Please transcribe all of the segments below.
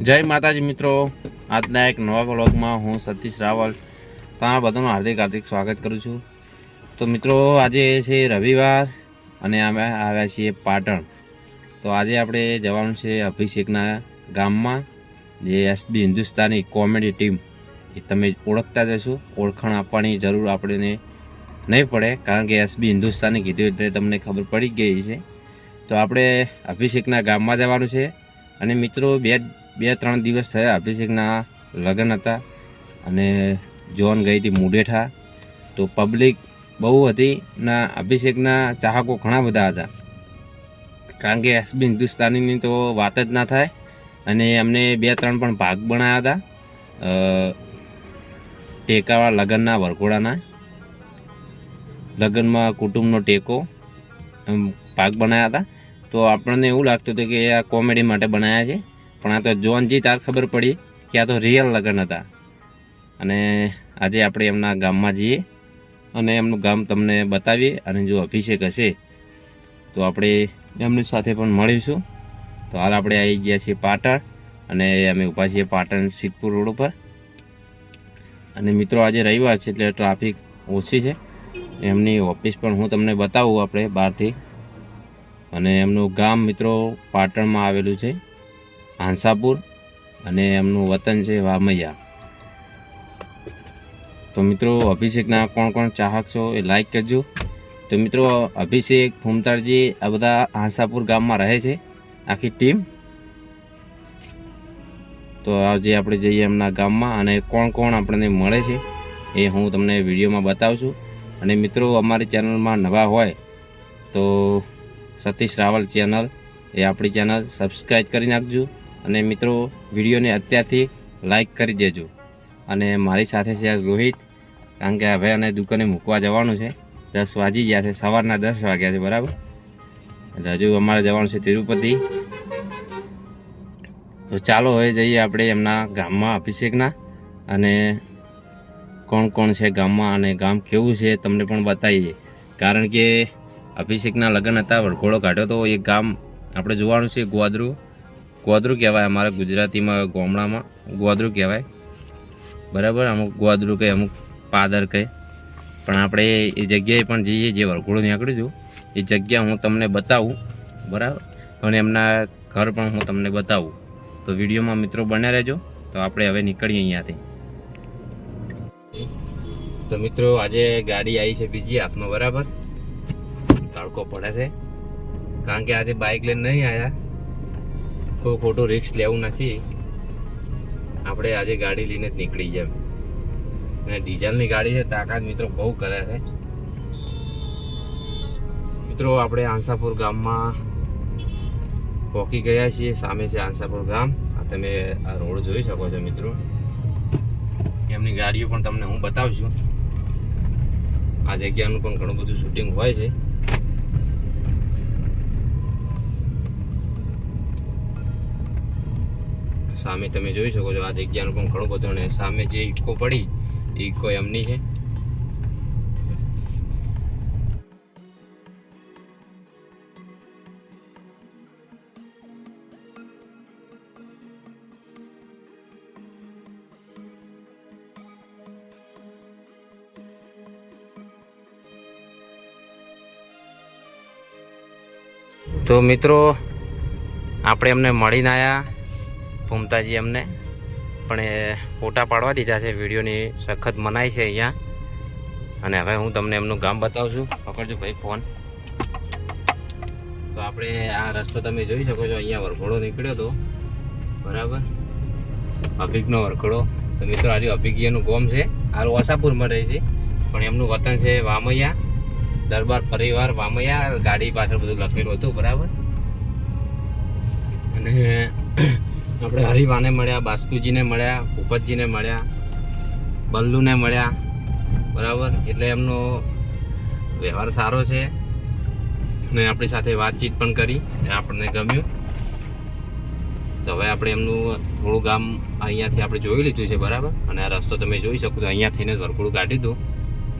જય માતાજી મિત્રો. આજના એક નવા બ્લોગમાં હું સતીશ રાવલ તમારા બધાનું હાર્દિક હાર્દિક સ્વાગત કરું છું. તો મિત્રો, આજે છે રવિવાર અને અમે આવ્યા છીએ પાટણ. તો આજે આપણે જવાનું છે અભિષેકના ગામમાં, જે એસબી હિન્દુસ્તાની કોમેડી ટીમ. એ તમે ઓળખતા જશો ઓળખાણ આપવાની જરૂર આપણને નહીં પડે, કારણ કે એસબી હિન્દુસ્તાની કીધું એટલે તમને ખબર પડી ગઈ છે તો આપણે અભિષેકના ગામમાં જવાનું છે. અને મિત્રો, બે બે ત્રણ દિવસ થયા અભિષેકના લગ્ન હતા અને જોન ગઈ હતી મુડેઠા. તો પબ્લિક બહુ હતી ના અભિષેકના ચાહકો ઘણા બધા હતા. કારણ કે એસબી હિન્દુસ્તાનીની તો વાત જ ના થાય અને એમને બે ત્રણ પણ ભાગ બનાવ્યા હતા ટેકાવાળા લગ્નના વરઘોડાના. લગ્નમાં કુટુંબનો ટેકો ભાગ બનાવ્યા હતા. તો આપણને એવું લાગતું હતું કે આ કોમેડી માટે બનાવ્યા છે. પણ આ તો જોનજી તાર ખબર પડી કે આ તો રિયલ લગ્ન હતા. અને આજે આપણે એમના ગામમાં જઈએ અને એમનું ગામ તમને બતાવીએ અને જો અભિષેક હશે તો આપણે એમની સાથે પણ મળીશું. તો હાલ આપણે આવી ગયા છીએ પાટણ અને અમે ઊભા છીએ પાટણ સિદ્ધપુર રોડ ઉપર. અને મિત્રો આજે રવિવાર છે એટલે ટ્રાફિક ઓછી છે. એમની ઓફિસ પણ હું તમને બતાવું આપણે બહારથી. અને એમનું ગામ મિત્રો પાટણમાં આવેલું છે. હાંસાપુર અને એમનું વતન છે વામૈયા. તો મિત્રો, અભિષેકના કોણ કોણ ચાહક છો એ લાઈક કરજો. તો મિત્રો, અભિષેક ફૂમતાળજી આ બધા હાંસાપુર ગામમાં રહે છે, આખી ટીમ. તો આજે આપણે જઈએ એમના ગામમાં અને કોણ કોણ આપણને મળે છે એ હું તમને વિડીયોમાં બતાવું છું અને મિત્રો, અમારી ચેનલમાં નવા હોય તો સતીશ રાવલ ચેનલ એ આપણી ચેનલ સબસ્ક્રાઈબ કરી નાખજો. અને મિત્રો, વિડીયોને અત્યારથી લાઈક કરી દેજો. અને મારી સાથે છે રોહિત, કારણ કે હવે અને દુકાને મૂકવા જવાનું છે. દસ વાગી ગયા છે, સવારના દસ વાગ્યા છે, બરાબર? એટલે હજુ અમારે જવાનું છે તિરુપતિ. તો ચાલો, હવે જઈએ આપણે એમના ગામમાં અભિષેકના. અને કોણ કોણ છે ગામમાં અને ગામ કેવું છે તમને પણ બતાવીએ. કારણ કે અભિષેકના લગ્ન હતા, વરઘોડો કાઢ્યો તો એ ગામ આપણે જોવાનું છે ગોદરું ગોદરું કહેવાય અમારા ગુજરાતીમાં, ગામડામાં ગોદરું કહેવાય. બરાબર? અમુક ગોદરું કહે, અમુક પાદર કહે. પણ આપણે એ જગ્યાએ પણ જઈએ, જે વરઘોડું નીકળ્યું એ જગ્યા હું તમને બતાવું. બરાબર? અને એમના ઘર પણ હું તમને બતાવું. તો વિડીયોમાં મિત્રો બન્યા રહેજો. તો આપણે હવે નીકળીએ અહીંયાથી. તો મિત્રો, આજે ગાડી આવી છે બીજી હાથમાં, બરાબર? તડકો પડે છે. કારણ કે આજે બાઇક લઈને નહીં આવ્યા કોઈ ખોટું રિસ્ક લેવું નથી. આપણે આજે ગાડી લઈને જ નીકળી જાય અને ડીઝલની ગાડી છે, તાકાત મિત્રો બહુ કરે છે. મિત્રો, આપણે આંસાપુર ગામમાં પહોંચી ગયા છીએ. સામે છે આંસાપુર ગામ. આ તમે આ રોડ જોઈ શકો છો મિત્રો. એમની ગાડીઓ પણ તમને હું બતાવશું. આ જગ્યાનું પણ ઘણું બધું શૂટિંગ હોય છે. સામે તમે જોઈ શકો છો, આ જગ્યાનું પણ ઘણું બધું અને સામે જે ઇકો પડી, એ ઇકો એમની છે. તો મિત્રો, આપણે એમને મળીને આવ્યા ભૂમતાજી એમને પણ એ ફોટા પાડવા દીધા છે, વિડીયોની સખત મનાઈ છે અહીંયા. અને હવે હું તમને એમનું ગામ બતાવું છું પકડજો ભાઈ ફોન. તો આપણે આ રસ્તો તમે જોઈ શકો છો, અહીંયા વરઘોડો નીકળ્યો હતો બરાબર? અભિગનો વરઘોડો. તો મિત્રો, આજે અભિજ્ઞનું ગોમ છે. આ ઓસાપુરમાં રહે છે. પણ એમનું વતન છે વામૈયા. દરબાર પરિવાર વામૈયા. ગાડી પાછળ બધું લખેલું હતું, બરાબર? અને આપણે હરિવાને મળ્યા બાસ્કુજીને મળ્યા, ભૂપતજીને મળ્યા, બલ્લુને મળ્યા, બરાબર? એટલે એમનો વ્યવહાર સારો છે. અને આપણી સાથે વાતચીત પણ કરી, એ આપણને ગમ્યું. તો હવે આપણે એમનું થોડું ગામ અહીંયાથી આપણે જોઈ લીધું છે, બરાબર? અને આ રસ્તો તમે જોઈ શકો છો અહીંયા થઈને જ વરઘોડું કાઢી દો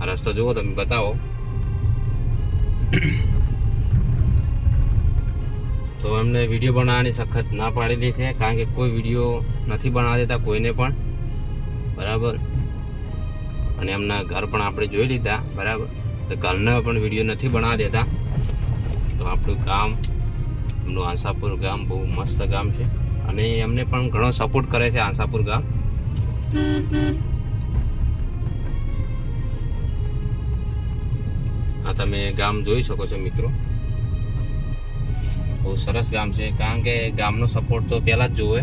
આ રસ્તો જુઓ, તમે બતાવો. તો એમને વીડિયો બનાવવાની સખત ના પાડેલી છે, કારણ કે કોઈ વીડિયો નથી બનાવવા દેતા, કોઈને પણ. બરાબર? અને એમના ઘર પણ આપણે જોઈ લીધા, બરાબર? તો ઘરના પણ વીડિયો નથી બનાવવા દેતા. તો આપણું ગામ, એમનું આંસાપુર ગામ બહુ મસ્ત ગામ છે. અને એમને પણ ઘણો સપોર્ટ કરે છે આંસાપુર ગામ. આ તમે ગામ જોઈ શકો છો મિત્રો. બહુ સરસ ગામ છે. કારણ કે ગામનો સપોર્ટ તો પહેલાં જ જોવે.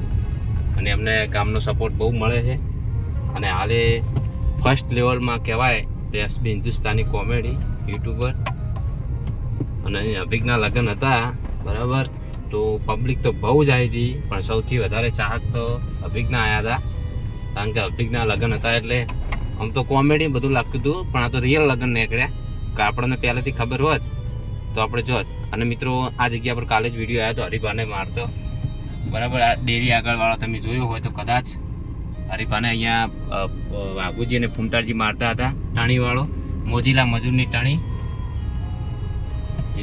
અને એમને ગામનો સપોર્ટ બહુ મળે છે. અને હાલે ફર્સ્ટ લેવલમાં કહેવાય તો એસબી હિન્દુસ્તાની કોમેડી યુટ્યુબર અને અભિકના લગ્ન હતા, બરાબર? તો પબ્લિક તો બહુ જ આવી હતી, પણ સૌથી વધારે ચાહક તો અભિકના આવ્યા હતા. કારણ કે અભિકના લગ્ન હતા એટલે આમ તો કોમેડી બધું લાગતું હતું, પણ આ તો રિયલ લગ્ન નીકળ્યા. કે આપણને પહેલેથી ખબર હોત, તો આપણે જોત. અને મિત્રો, આ જગ્યા પર કાલે જ વીડિયો આવ્યો હતો, હરિભાને મારતો. બરાબર, આ ડેરી આગળવાળો તમે જોયો હોય તો કદાચ હરિભાને અહીંયા વાઘુજી અને ફૂમતારજી મારતા હતા, ટાણીવાળો, મોજીલા મજૂરની ટાણી.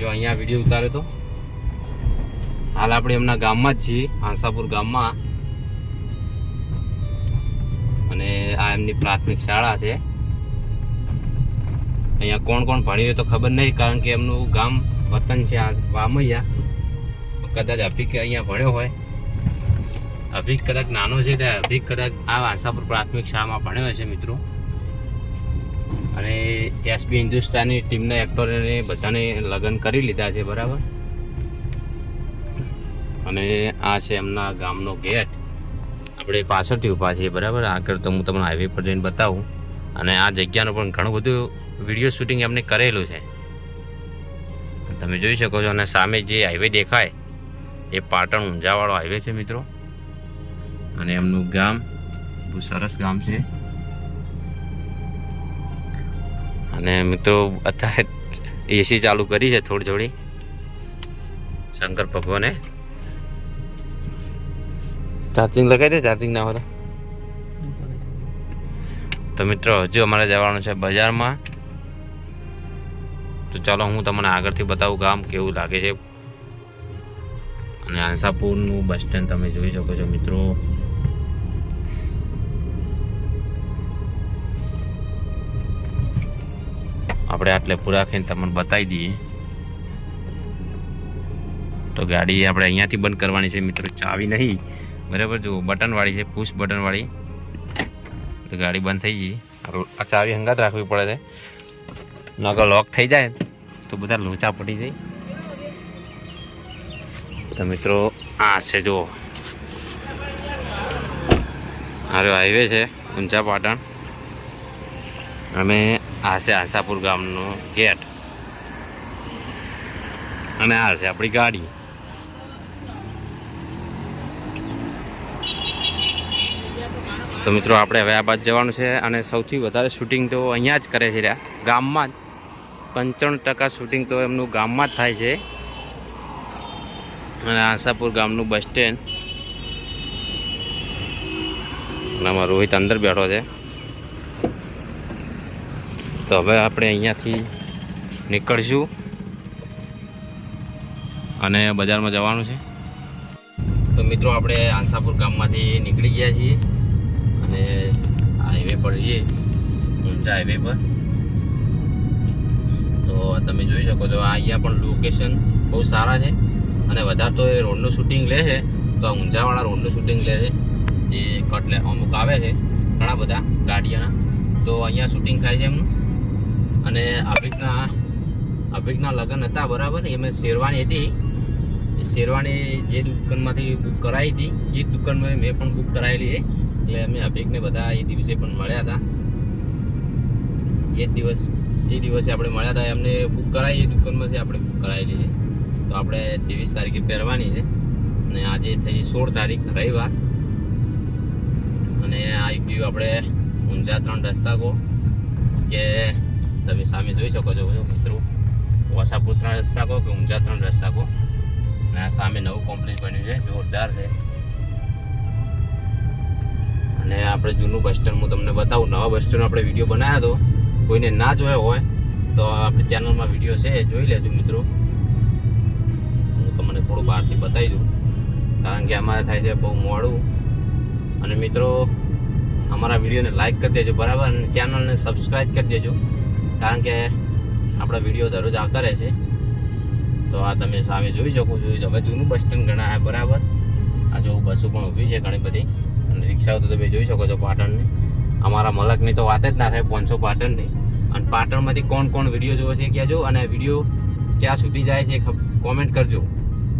જો અહીંયા વીડિયો ઉતાર્યો હતો. હાલ આપણે એમના ગામમાં જ છીએ, હાંસાપુર ગામમાં. અને આ એમની પ્રાથમિક શાળા છે. અહીંયા કોણ કોણ ભણ્યું એ તો ખબર નહીં, કારણ કે એમનું ગામ વતન છે આ વામૈયા. કદાચ અભિક અહીંયા ભણ્યો હોય. અભિક કદાચ નાનો છે તે અભિક કદાચ આ વાંસાપુર પ્રાથમિક શાળામાં ભણ્યો છે મિત્રો. અને એસબી હિન્દુસ્તાની ટીમના એક્ટરોને બધાને લગ્ન કરી લીધા છે, બરાબર? અને આ છે એમના ગામનો ગેટ. આપણે પાછળથી ઊભા છીએ, બરાબર? આગળ તો હું તમને હાઈવે પર જઈને બતાવું. અને આ જગ્યાનું પણ ઘણું બધું વીડિયો શૂટિંગ એમને કરેલું છે. તમે જોઈ શકો છો અને સામે જે હાઈવે દેખાય, એ પાટણ ઊંઝાવાળો હાઈવે છે મિત્રો. અને એમનું ગામ બહુ સરસ ગામ છે. અને મિત્રો, અત્યારે એસી ચાલુ કરી છે થોડી થોડી. શંકર ભગવાને. ચાર્જિંગ લગાવી દે ચાર્જિંગ ના હોય તો મિત્રો, હજુ અમારે જવાનું છે બજારમાં. તો ચાલો હું તમને આગળથી બતાવું ગામ કેવું લાગે છે. અને આંસાપુરનું બસ સ્ટેન્ડ તમે જોઈ શકો છો મિત્રો. આપણે આટલે પૂરા ખાઈને તમને બતાવી દઈએ. તો ગાડી આપણે અહીંયાથી બંધ કરવાની છે મિત્રો. ચાવી નહીં. બરાબર જો બટનવાળી છે પુશ બટનવાળી. તો ગાડી બંધ થઈ ગઈ. આ ચાવી હંગાત રાખવી પડે છે. નગર લોક થઈ જાય તો બધા લોચા પડી જાય. તો મિત્રો, આ છે જો હારો હાઈવે છે ઊંચા પાટણ અને આ છે આશાપુર ગામનો ગેટ અને આ છે આપણી ગાડી. તો મિત્રો, આપણે હવે આ બાદ જવાનું છે અને સૌથી વધારે શૂટિંગ તો અહીંયા જ કરે છે રહ્યા, ગામમાં જ. પંચાણું ટકા શૂટિંગ તો એમનું ગામમાં જ થાય છે. અને આશાપુર ગામનું બસ સ્ટેન્ડ. આમાં રોહિત અંદર બેઠો છે. તો હવે આપણે અહીંયાથી નીકળશું. અને બજારમાં જવાનું છે. તો મિત્રો આપણે આશાપુર ગામમાંથી નીકળી ગયા છીએ. અને હાઈવે પર જઈએ ઊંચા હાઈવે પર. તો તમે જોઈ શકો છો અહીંયા પણ લોકેશન બહુ સારા છે. અને વધારે તો એ રોડનું શૂટિંગ લે છે, તો આ ઊંઝાવાળા રોડનું શૂટિંગ લે છે, જે કટ લે અમુક આવે છે, ઘણા બધા ગાડીઓના. તો અહીંયા શૂટિંગ થાય છે એમનું. અને અભિકના અભિકના લગ્ન હતા, બરાબર? એમાં શેરવાની હતી. એ શેરવાની જે દુકાનમાંથી બુક કરાવી હતી, એ દુકાનમાં મેં પણ બુક કરાવેલી છે. એટલે અમે અભિકને બધા એ દિવસે પણ મળ્યા હતા. એ જ દિવસ એ દિવસે આપણે મળ્યા હતા, એમને બુક કરાવી દુકાનમાંથી આપણે બુક કરાવેલી છે તો આપણે ત્રેવીસ તારીખે પહેરવાની છે. અને આજે થઈ સોળ તારીખ, રવિવાર. અને આવી ગયું આપણે ઊંઝા ત્રણ રસ્તા કહો કે તમે સામે જોઈ શકો છો મિત્રો. વસાપુર ત્રણ રસ્તા કહો કે ઊંઝા ત્રણ રસ્તા કહો અને આ સામે નવું કોમ્પ્લેક્સ બન્યું છે, જોરદાર છે. અને આપણે જૂનું બસ સ્ટેન્ડ હું તમને બતાવું, નવા બસ સ્ટેન્ડ આપણે વીડિયો બનાવ્યો હતો. કોઈને ના જોયો હોય, તો આપણી ચેનલમાં વીડિયો છે જોઈ લેજો મિત્રો. હું તમને થોડું બહારથી બતાવી દઉં. કારણ કે અમારે થાય છે બહુ મોડું. અને મિત્રો, અમારા વિડીયોને લાઇક કરી દેજો, બરાબર? અને ચેનલને સબસ્ક્રાઈબ કરી દેજો. કારણ કે આપણા વીડિયો દરરોજ આવતા રહેશે તો આ તમે સામે જોઈ શકો છો હવે જૂનું બસ સ્ટેન્ડ ગણાય બરાબર? આ જો બસો પણ ઊભી છે ઘણી બધી. અને રિક્ષાઓ તો તમે જોઈ શકો છો પાટણની. અમારા મલકની તો વાત જ ના થાય, પાંચસો પાટણની. અને પાટણમાંથી કોણ કોણ વીડિયો જોવે છે કહેજો, અને વીડિયો ક્યાં સુધી જાય છે કોમેન્ટ કરજો.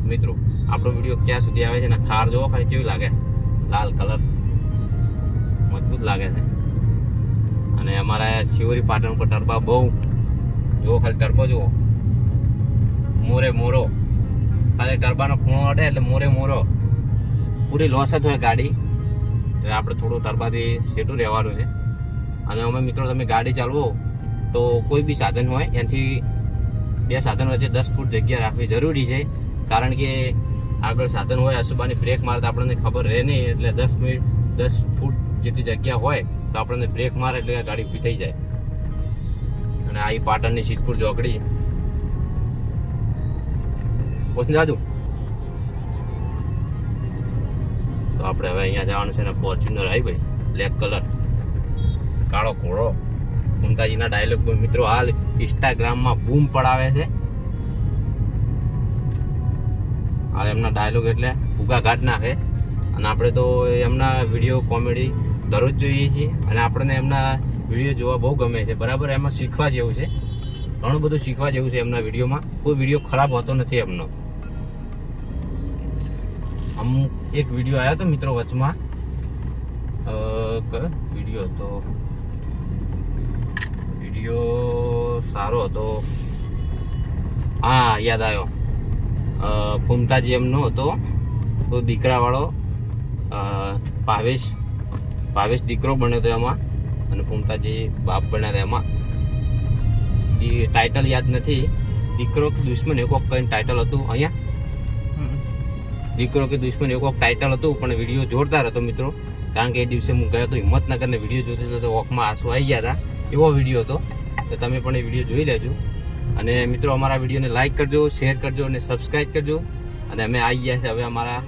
મિત્રો, આપણો વીડિયો ક્યાં સુધી આવે છે અને થાર જોવો ખાલી કેવી લાગે. લાલ કલર. મજબૂત લાગે છે. અને અમારા શિવરી પાટણ પર ટરબા બહુ જુઓ ખાલી ટરબો જુઓ. મોરે મોરો. ખાલી ટરબાનો ખૂણો અડે એટલે મોરે મોરો. પૂરી લોસ જ હોય ગાડી. એટલે આપણે થોડું તરબાથી સેટું રહેવાનું છે. અને અમે મિત્રો તમે ગાડી ચાલવો તો કોઈ બી સાધન હોય, એનાથી બે સાધન વચ્ચે દસ ફૂટ જગ્યા રાખવી જરૂરી છે. કારણ કે આગળ સાધન હોય, આસુબાની બ્રેક મારે આપણને ખબર રહે નહીં. એટલે દસ મિનિટ, દસ ફૂટ જેટલી જગ્યા હોય તો આપણને બ્રેક મારે એટલે ગાડી ઊભી થઈ જાય. અને આ પાટણની સિદ્ધપુર ચોકડી. પહોંચી જાજુ. તો આપણે હવે અહીંયા જવાનું છે ને ફોર્ચ્યુનર આવી ભાઈ બ્લેક કલર કાળો ઘોડો. મુમતાજીના ડાયલોગ મિત્રો હાલ ઇન્સ્ટાગ્રામમાં બૂમ પડાવે છે. હાલ એમના ડાયલોગ એટલે ભૂગા ઘાટ નાખે અને આપણે તો એમના વીડિયો કોમેડી દરરોજ જોઈએ છીએ. અને આપણને એમના વીડિયો જોવા બહુ ગમે છે. બરાબર? એમાં શીખવા જેવું છે. ઘણું બધું શીખવા જેવું છે એમના વિડીયોમાં કોઈ વીડિયો ખરાબ હોતો નથી એમનો. અમુક એક વીડિયો આવ્યો હતો મિત્રો વચમાં. વીડિયો હતો? વીડિયો સારો હતો. હા, યાદ આવ્યો ફૂમતાજી એમનો હતો. તો દીકરાવાળો ભાવેશ ભાવેશ દીકરો બન્યો હતો એમાં. અને ફૂમતાજી બાપ બન્યા હતા એમાં. ટાઇટલ યાદ નથી. દીકરો કે દુશ્મન એવું કઈ ટાઇટલ હતું અહીંયા. દીકરો કે દુશ્મન એવું ટાઇટલ હતું, પણ વીડિયો જોરદાર હતો મિત્રો. કારણ કે એ દિવસે હું ગયો હતો હિંમતનગરને વીડિયો જોતો હતો તો વોકમાં આંસુ આવી ગયા હતા. એવો વીડિયો હતો. તો તમે પણ એ વીડિયો જોઈ લેજો. અને મિત્રો, અમારા વિડીયોને લાઇક કરજો શેર કરજો અને સબસ્ક્રાઈબ કરજો. અને અમે આવી ગયા છે, હવે અમારા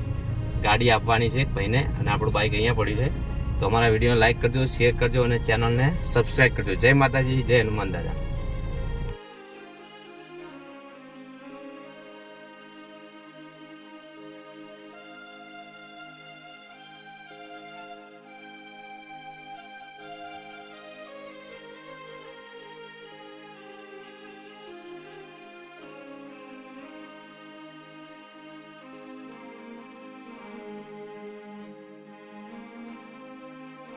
ગાડી આપવાની છે ભાઈને અને આપણું બાઇક અહીંયા પડ્યું છે. તો અમારા વિડીયોને લાઇક કરજો શેર કરજો અને ચેનલને સબસ્ક્રાઈબ કરજો. જય માતાજી, જય હનુમાન દાદા.